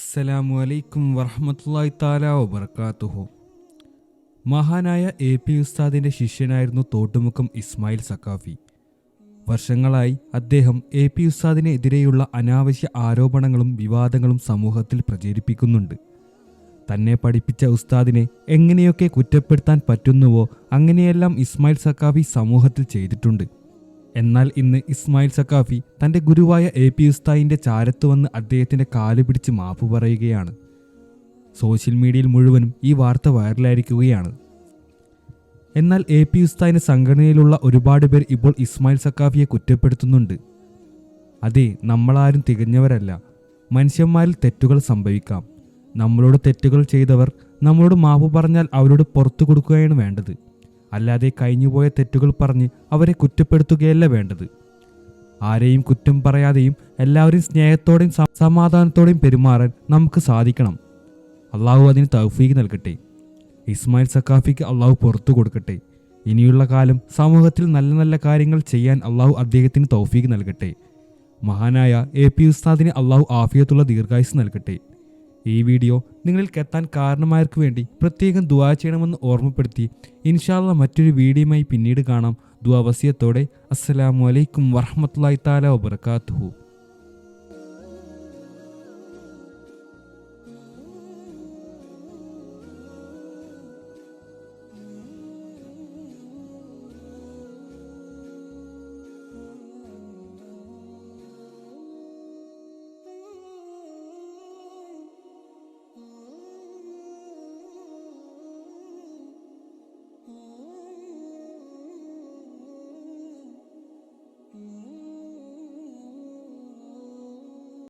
അസ്സലാമു അലൈക്കും വറഹമത്തല്ലായി താല വബർക്കാത്തുഹു മഹാനായ എ പി ഉസ്താദിന്റെ ശിഷ്യനായിരുന്നു തോട്ടുമുക്കം ഇസ്മായിൽ സക്കാഫി വർഷങ്ങളായി അദ്ദേഹം എ പി ഉസ്താദിനെതിരെയുള്ള അനാവശ്യ ആരോപണങ്ങളും വിവാദങ്ങളും സമൂഹത്തിൽ പ്രചരിപ്പിക്കുന്നുണ്ട്. തന്നെ പഠിപ്പിച്ച ഉസ്താദിനെ എങ്ങനെയൊക്കെ കുറ്റപ്പെടുത്താൻ പറ്റുന്നുവോ അങ്ങനെയെല്ലാം ഇസ്മായിൽ സക്കാഫി സമൂഹത്തിൽ ചെയ്തിട്ടുണ്ട്. എന്നാൽ ഇന്ന് ഇസ്മായിൽ സക്കാഫി തന്റെ ഗുരുവായ എ പി ഉസ്തായിന്റെ ചാരത്ത് വന്ന് അദ്ദേഹത്തിന്റെ കാൽ പിടിച്ച് മാപ്പ് പറയുകയാണ്. സോഷ്യൽ മീഡിയയിൽ മുഴുവനും ഈ വാർത്ത വൈറലായിരിക്കുകയാണ്. എന്നാൽ എ പി ഉസ്തായിന്റെ സംഘടനയിലുള്ള ഒരുപാട് പേർ ഇപ്പോൾ ഇസ്മായിൽ സക്കാഫിയെ കുറ്റപ്പെടുത്തുന്നുണ്ട്. അതെ നമ്മളാരും തികഞ്ഞവരല്ല. മനുഷ്യന്മാരിൽ തെറ്റുകൾ സംഭവിക്കാം. നമ്മളോട് തെറ്റുകൾ ചെയ്തവർ നമ്മളോട് മാപ്പ് പറഞ്ഞാൽ അവരോട് പുറത്തു കൊടുക്കുകയാണ് വേണ്ടത്. അല്ലാതെ കഴിഞ്ഞുപോയ തെറ്റുകൾ പറഞ്ഞ് അവരെ കുറ്റപ്പെടുത്തുകയല്ല വേണ്ടത്. ആരെയും കുറ്റം പറയാതെയും എല്ലാവരെയും സ്നേഹത്തോടെയും സമാധാനത്തോടെയും പെരുമാറാൻ നമുക്ക് സാധിക്കണം. അള്ളാഹു അതിന് തൗഫീക്ക് നൽകട്ടെ. ഇസ്മായിൽ സക്കാഫിക്ക് അള്ളാഹു പുറത്തു കൊടുക്കട്ടെ. ഇനിയുള്ള കാലം സമൂഹത്തിൽ നല്ല നല്ല കാര്യങ്ങൾ ചെയ്യാൻ അള്ളാഹു അദ്ദേഹത്തിന് തൗഫീക്ക് നൽകട്ടെ. മഹാനായ എ പി ഉസ്താദിന് അള്ളാഹു ആഫിയത്തുള്ള ദീർഘായുസ് നൽകട്ടെ. ഈ വീഡിയോ നിങ്ങളിൽ എത്താൻ കാരണമായവർക്ക് വേണ്ടി പ്രത്യേകം ദുവാ ചെയ്യണമെന്ന് ഓർമ്മപ്പെടുത്തി. ഇൻഷാല്ല മറ്റൊരു വീഡിയോയുമായി പിന്നീട് കാണാം. ദുവാ വസിയത്തോടെ. അസ്സലാമു അലൈക്കും വറഹമത്തല്ലായി താല വബർക്കാത്തുഹു